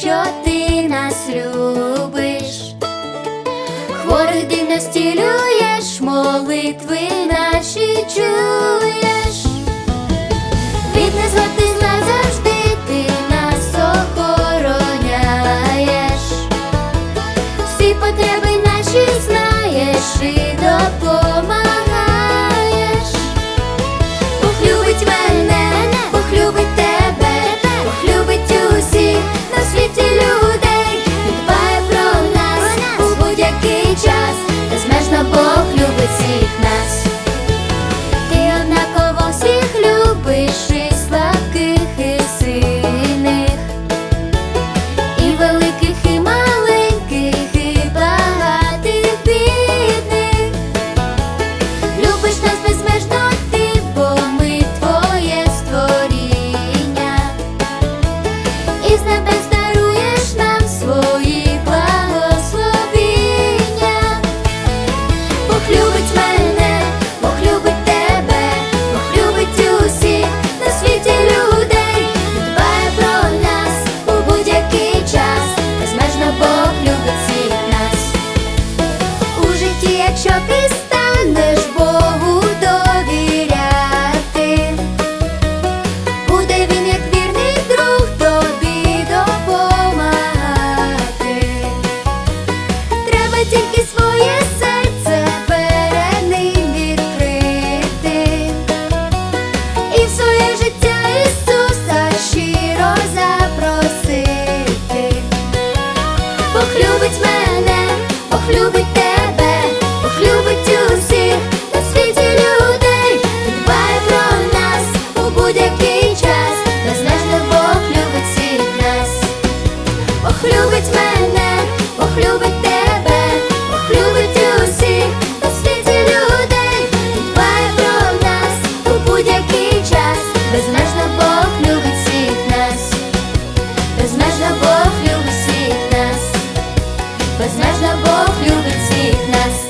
що ти нас любиш, хворих ти настілюєш, молитви наші чуєш, від незвати зла завжди ти нас охороняєш, всі потреби наші знаєш безмежно Бог любить всіх нас.